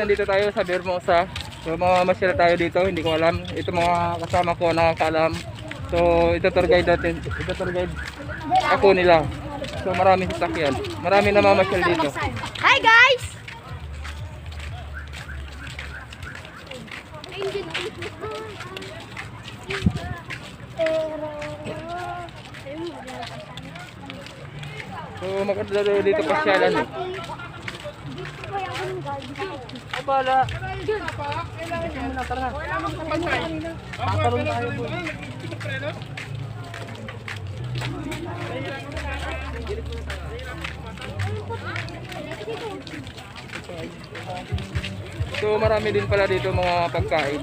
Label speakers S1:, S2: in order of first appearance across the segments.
S1: Nandito tayo sa Bermosa. So mamamasyal tayo dito, hindi ko alam. Ito mga kasama ko nakakaalam. So ito tour guide natin, ito tour guide ako nila. So maraming sasakyan. Marami na mamasyal dito.
S2: Hi guys!
S1: So maganda dito pasyalan eh. Ay bala. Tatarong tayo po. So marami din pala dito mga pagkain.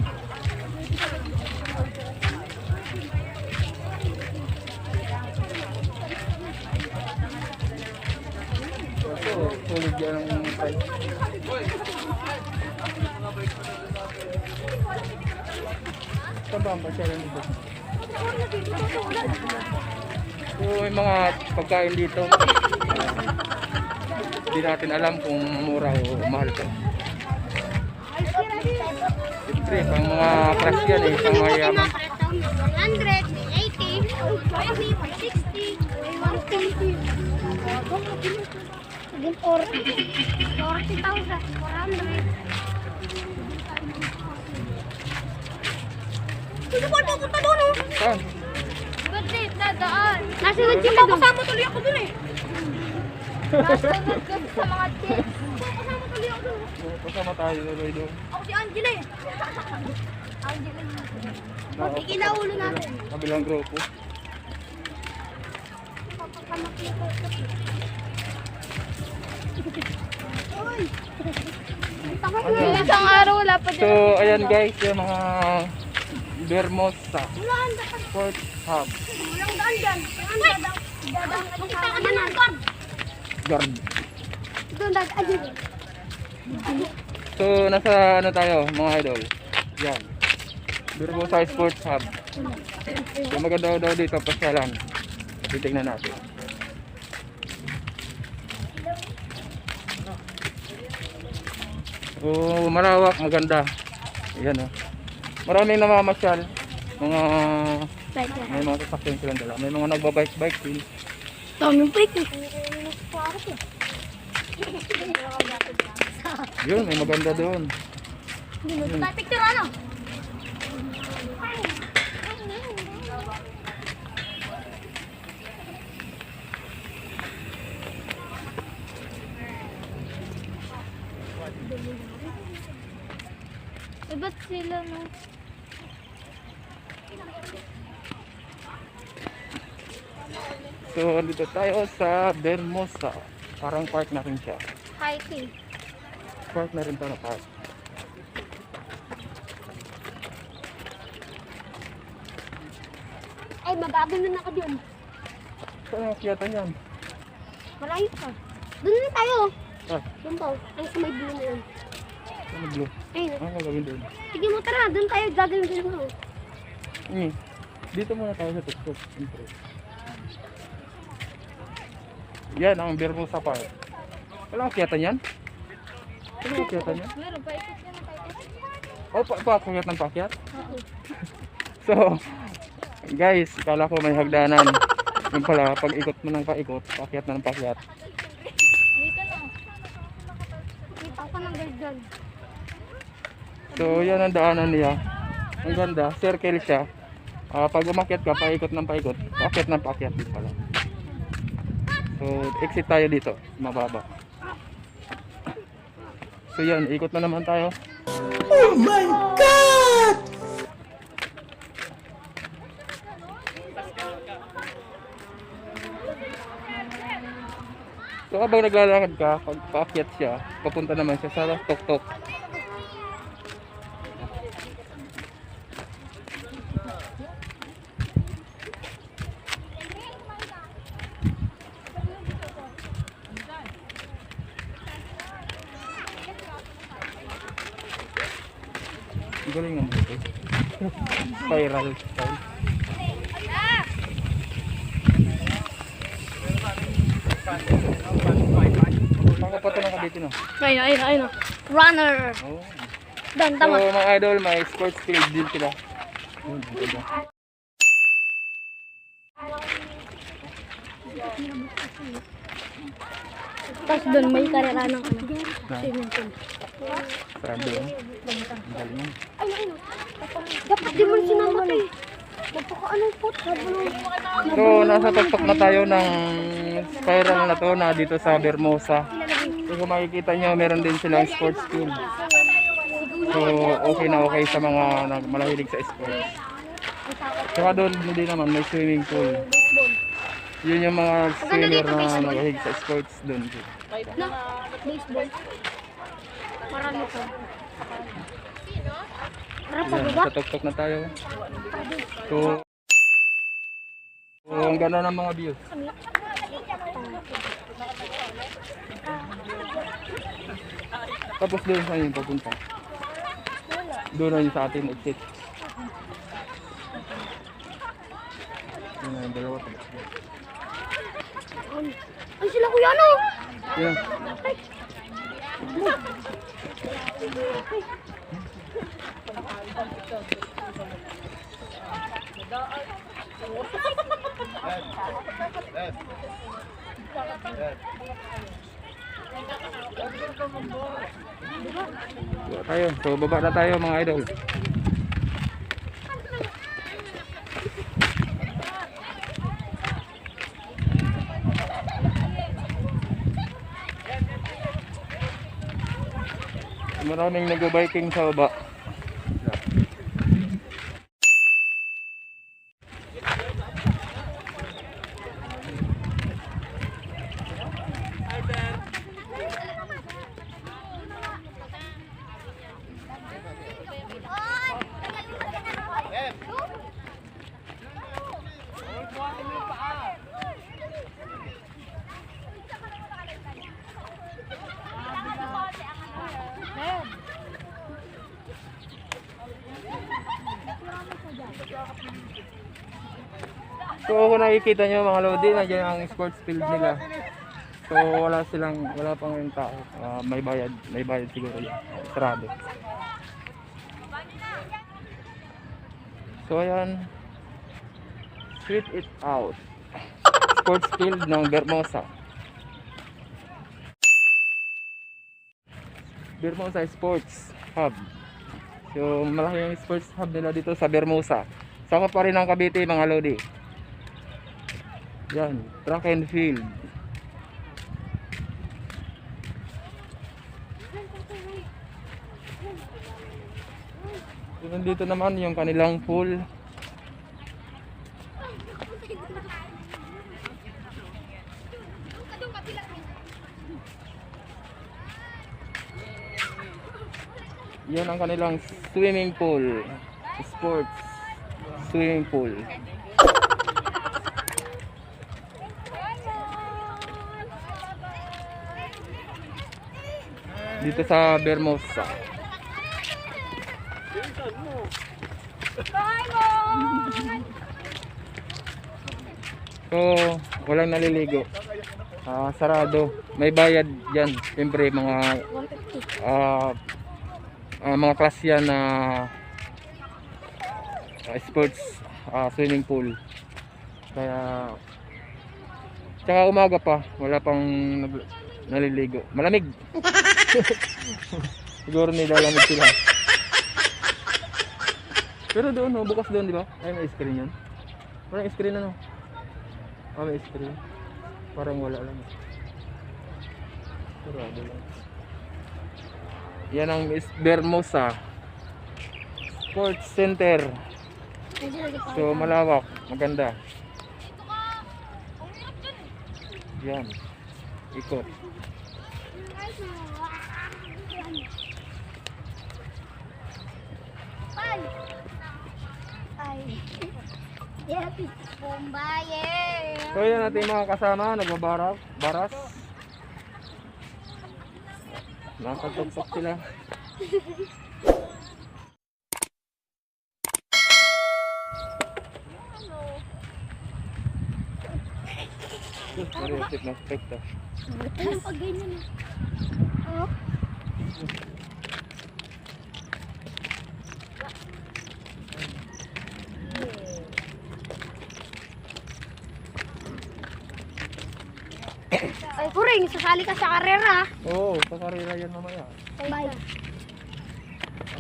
S1: So, sulit yan ang price. Saan ba ang pasyalan dito? So, may mga pagkain dito. Hindi natin alam kung mura o mahal to. Siyempre, pang mga crush yan eh, pang mayaman.
S2: 100, 80, 20, 60, 120. Again, 40. Pupunta doon oh?
S1: Saan?
S2: Kasi dadaan. Nasa yung gym doon. Kasama tuloy ako doon eh. Nasunod sa mga tips. Kasama tuloy doon.
S1: Kasama tayo doon.
S2: Ako si Angela eh. Angela. Ikinaulo natin.
S1: Kabilang grupo.
S2: Isang araw wala pa
S1: So, ayan guys, yung mga
S2: Daan.
S1: Sports Hub.
S2: Guard.
S1: So, nasa ano tayo, mga idol? Yan. Bermosa Sports Hub. So, maganda daw dito, pasyalan. Titignan natin. So, malawak, maganda. Ayan oh. Maraming namamasyal. Mga may mga sasakyan silang dala. May mga nagbabike-bike din.
S2: Daming break eh.
S1: Yun, may maganda doon.
S2: Picture ano? Eh, ba't sila no?
S1: So, dito tayo sa Bermosa. Parang park na rin siya.
S2: Hiking.
S1: Park na rin to na park.
S2: Ay, magagano na ako doon.
S1: Saan ang kiyatan yan?
S2: Malayo pa. Doon na tayo.
S1: Ah,
S2: Doon pa. Ang sa may blue na yun.
S1: ano blue?
S2: Ayun.
S1: Ano gagawin doon?
S2: Sige mo, tara. Doon tayo gagawin din mo.
S1: Hmm. Dito muna tayo sa tuktok. Siyempre. Yan ang Bermusa Park. Wala ang kiyatan yan? Wala ang kiyatan yan?
S2: Meron pa. Ikot yan.
S1: O, pa paakyat ng paakyat? So, guys, kala ko may hagdanan. Yung pala, pag ikot mo ng paikot, paakyat na ng paakyat.
S2: Dito na. Kita ko ng gagdan.
S1: So, yan ang daanan niya. Ang ganda, circle siya. Ah, pag umakyat ka, paikot ng paikot, paakyat ng paakyat din pala. So, exit tayo dito, mababa. So, yan, ikot na naman tayo. So habang naglalakad ka, pag paakyat siya, papunta naman siya sa tuktok. Galing ang buto. Spiral style. Saan ka pa ito nakabiti no?
S2: Ayun, ayun, ayun. runner.
S1: Oh.
S2: Dan,
S1: So
S2: tama.
S1: mga idol, may sports field din sila. Yun, ganda.
S2: Tapos doon may karera ng ano.
S1: Na,
S2: Swimming pool.
S1: sarado. Ang galing.
S2: Ay, ay, Dapat di mo sinama to eh.
S1: So, nasa tuktok na tayo ng spiral na to na dito sa Bermosa. So, kung makikita nyo, meron din silang sports field. So, okay na okay sa mga malahilig sa sports. Saka doon din naman, may swimming pool. Yun yung mga swimmer na malahilig sa sports doon.
S2: Baseball. Marami pa. Pa
S1: Yan,
S2: baba.
S1: sa tuktok na tayo. So, so ang ganda ng mga views. Tapos doon sa yung papunta. Doon na yung sa ating exit. Yun na yung dalawa.
S2: Ay, sila kuya no.
S1: Yun. Baba tayo. So baba na tayo mga idol. Maraming nag-biking sa baba. So kung nakikita nyo mga lodi, nandiyan ang sports field nila. So wala silang, wala pang yung tao. Ah, may bayad, may bayad siguro yan. Sarado. So ayan, Sweet It Out. Sports field ng Bermosa. Bermosa Sports Hub. So malaki yung sports hub nila dito sa Bermosa. Sakop pa rin ng Cavite mga lodi. Yan, track and field. So, nandito naman yung kanilang pool. Yan ang kanilang swimming pool. Sports swimming pool. Dito sa Bermosa. So, walang naliligo. Ah, sarado. May bayad diyan. Siyempre mga
S2: 150.
S1: ah ah, mga class yan na ah, sports ah, swimming pool. Kaya Tsaka umaga pa, wala pang naliligo. Malamig. Siguro nilalamig sila. Pero doon, no, bukas doon, di ba? Ay, may screen yun. Parang screen ano? Ah, may screen. Parang wala lang. Sarado lang. Yan ang Miss Bermosa Sports Center. So malawak, maganda. Yan. Ikot.
S2: Ay! Ay. Yes, Bombaye.
S1: So yan natin mga kasama, nagbabaras, baras. Nakatugtog sila. Sus, Mariusip na spekta.
S2: Ano pag ganyan ay, kuring, sasali ka sa karera.
S1: Oo, oh, sa karera yan mamaya.
S2: Bye.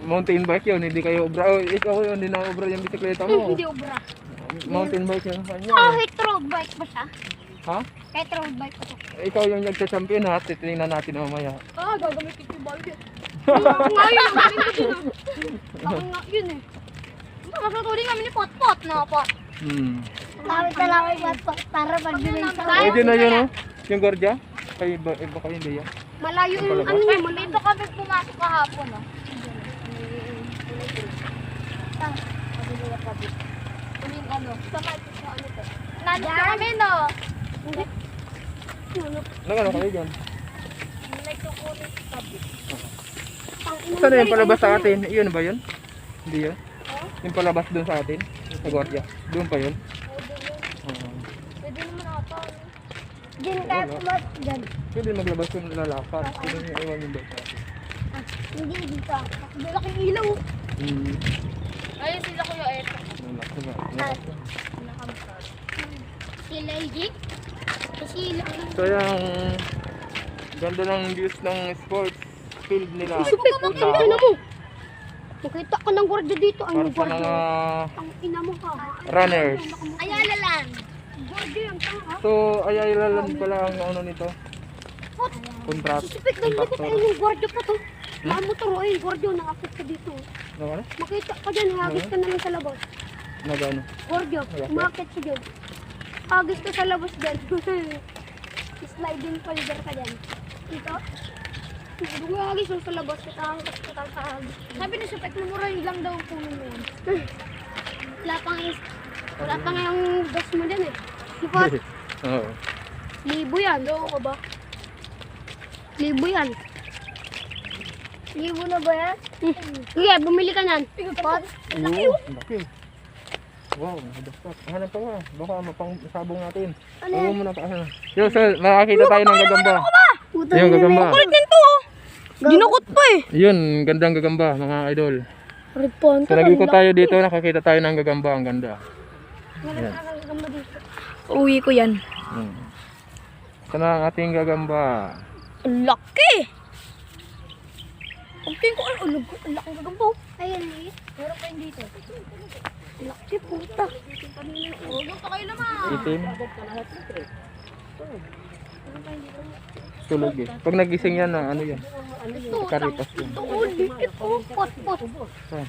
S1: Mountain bike yun, hindi kayo obra. Oh, ikaw yun, hindi na obra yung bisikleta mo.
S2: hindi obra.
S1: Mountain bike yun. Ano? Oh,
S2: ah, hit bike ba siya?
S1: Ha?
S2: Kahit bike ba
S1: ikaw yung nagsa-champion ha, titingnan natin mamaya.
S2: Ah, gagamitin ko yung bike. Ako nga yun, galing ko din. ah. Ako nga yun eh. Masatuloy kami ni Potpot na pot.
S1: Hmm.
S2: Kami talaga yung Potpot para pag-bilay sa
S1: Pwede na yun oh. Yung gordya? Kay iba, iba kayo hindi yan.
S2: Malayo yung ano niya, malayo. Dito kami pumasok kahapon ah. Kunin ano? Sa market sa ano to? Nandito kami no?
S1: Nagano kayo dyan? Saan na yung palabas sa atin? Yun ba yun? Hindi yun? Yung palabas doon sa atin? Sa gordya? Doon pa yun? Oo.
S2: Pwede naman ata. Diyan tayo pumat dyan.
S1: Pwede maglabas yung lalakad. Pwede nyo iwan yung bike natin.
S2: Hindi dito. Hindi laki ilaw.
S1: Hmm.
S2: Ayun sila kuya Eto.
S1: Lalakad na. lalakad.
S2: Sila Ijik? Sila.
S1: So yung ganda ng views ng sports field nila. Ang
S2: makita mo. Makita ka ng gwardiya dito. Ay,
S1: Para sa
S2: gwardiya.
S1: mga
S2: Ang ina mo ka.
S1: runners.
S2: Ayala lang. Ang.
S1: So, ayayla lang pala ang ano nito. Contract.
S2: Na likod.
S1: Contractor.
S2: Ayun yung gwardiya pa to. Saan mo to, Roy? Gwardiya, nakakit ka dito.
S1: Ano ka?
S2: Makita ka dyan, hagis ka na lang sa labas.
S1: Nagano?
S2: Gwardiya,
S1: Malaki?
S2: umakit siya dyan. Hagis ka sa labas dyan. Sliding folder ka dyan. Dito? Hagis mo sa labas, katahagis ka sa hagis. Sabi ni Supek, namuray lang daw ang puno mo yan. Wala pang is... Wala pang yung gas mo dyan eh. Sipot,
S1: Oo.
S2: libo yan. Loko ka ba? Libo yan. Libo na ba yan? Sige, bumili ka nan. Pot?
S1: Oo, laki. Wow, nadastat. Hanap pa nga. Baka mapang sabong natin.
S2: Ano
S1: Oo muna pa. Ano. Yo, sir, makakita tayo ng gagamba. Yung gagamba.
S2: nito oh. Ginukot pa eh.
S1: Yun, gandang gagamba, mga idol.
S2: Ripon
S1: So, nag-ikot tayo dito, nakakita tayo ng gagamba. Ang ganda.
S2: Uwi ko yan.
S1: Hmm. Sana ang ating gagamba.
S2: Laki! Ang tingin ko, ang ulag ko, ang laki ng gambo. Ayan, eh. Meron pa yun dito. Laki, puta. Gusto kayo naman.
S1: Itim. Tulog eh. Pag nagising yan, ah, ano yan? Karipas yan.
S2: ito, oh, liit, oh, pot, pot.
S1: Saan?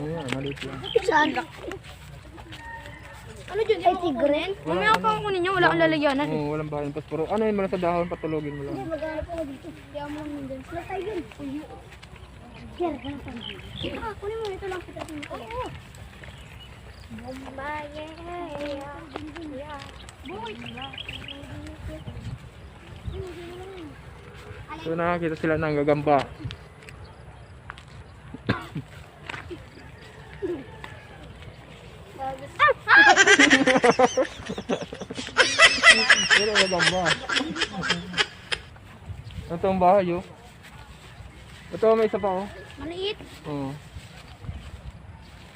S1: Ayan, maliit yan.
S2: Saan? Ano dyan? Ay, tigren? Mamaya pa ako kunin niya, wala akong lalagyanan.
S1: Oo, walang bayan pasporo. Ano yun mo sa dahon, patulogin mo lang.
S2: Maghanap ako dito. Hindi ako mo dyan. Sila tayo dyan.
S1: So nakakita sila ng gagamba. Pero gagamba. Ito ang bahay oh. Ito may isa pa oh.
S2: Maliit.
S1: Oo.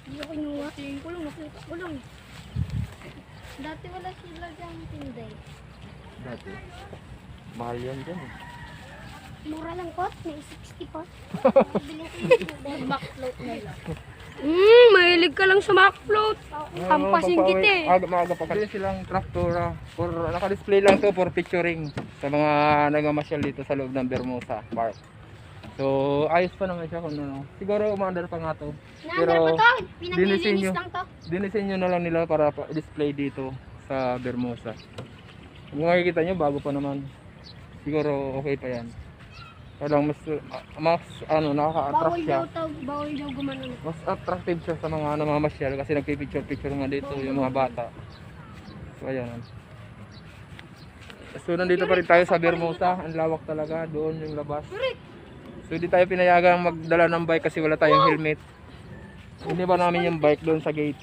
S2: Hindi ako inuwa. Tingin ko lang. Nakita ko lang. Dati wala sila dyan tinday.
S1: Dati. Mahal yan dyan eh.
S2: Mura lang pot. May 60 pot. Bili ko yung back float nila. Hmm, mahilig ka lang sa back float. Kampasin
S1: Ano,
S2: kita eh.
S1: Aga, maaga pa kasi silang traktora. For, naka-display lang to for picturing sa mga nagmamasyal dito sa loob ng Bermosa Park. So, ayos pa naman siya kung ano. Siguro umandar pa nga to.
S2: Naandar pa to.
S1: dinisenyo.
S2: Lang to.
S1: Dinisenyo na lang nila para pa- display dito sa Bermosa. Kung makikita nyo, bago pa naman. Siguro okay pa yan. Parang mas, mas ano, nakaka-attract
S2: Bawal
S1: siya.
S2: daw to. Bawal daw gumano.
S1: mas attractive siya sa mga namamasyal kasi nagpipicture-picture nga dito yung mga bata. So ayan. So nandito pa rin tayo sa Bermosa, ang lawak talaga, doon yung labas. So hindi tayo pinayagang magdala ng bike kasi wala tayong helmet. Hindi ba namin yung bike doon sa gate.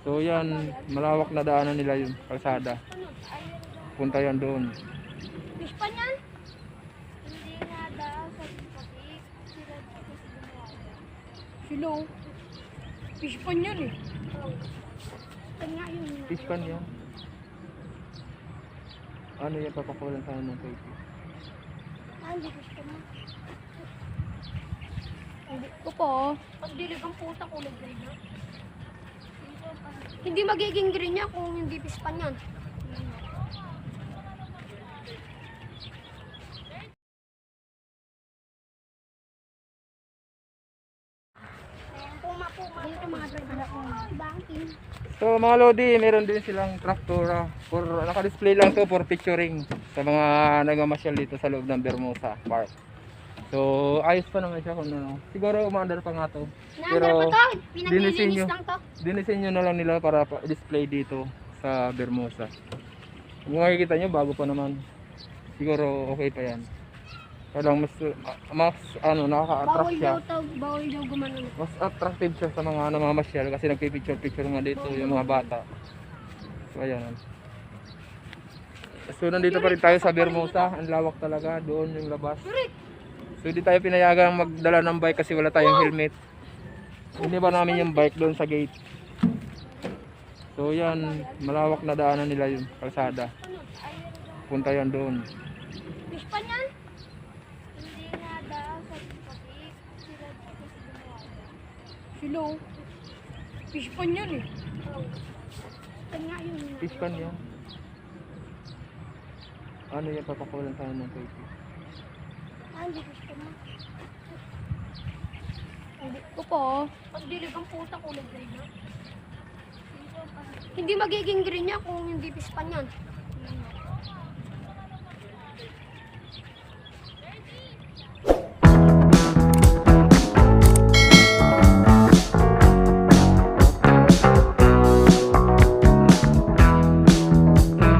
S1: So yan, malawak na daanan nila yung kalsada. Punta yan doon.
S2: Sila Sila. Fish pan eh. Yun.
S1: Fish pan yan. Ano yan, papakulan tayo ng kayo.
S2: Ah, hindi gusto mo.
S3: Hindi ko po.
S2: Pag dilig ang puta, kulay green na. Hindi magiging green niya kung hindi pispan yan. Puma, puma. Dito mga banking.
S1: So mga Lodi, meron din silang traktora. For, naka-display lang to for picturing sa mga nagmamasyal dito sa loob ng Bermusa Park. So ayos pa naman siya kung ano. Siguro umandar pa nga to.
S2: To.
S1: dinisenyo. Dinisenyo na lang nila para pa- display dito sa Bermusa. Kung makikita nyo, bago pa naman. Siguro okay pa yan. Kaya lang mas, mas ano, nakaka-attract
S2: Bawal
S1: siya.
S2: daw. Bawal daw gumano.
S1: Mas attractive siya sa mga namamasyal kasi nagpipicture-picture nga dito yung mga bata. So ayan. So nandito pa rin tayo sa Bermusa. Ang lawak talaga. Doon yung labas. So hindi tayo pinayagang magdala ng bike kasi wala tayong helmet. Hindi ba namin yung bike doon sa gate. So yan, malawak na daanan nila yung kalsada. Punta yan doon.
S2: Pispan yan? Hindi nga daw sa topic. Sila
S3: Silo. Fish pan yun eh.
S2: Kanya yun.
S1: Fish pan yan. Ano yan, papakulan tayo ng kayo.
S2: Ah, hindi gusto mo.
S3: Hindi ko po.
S2: Pag dilig ang puta, kulay green na. Hindi magiging green niya kung hindi pispan yan.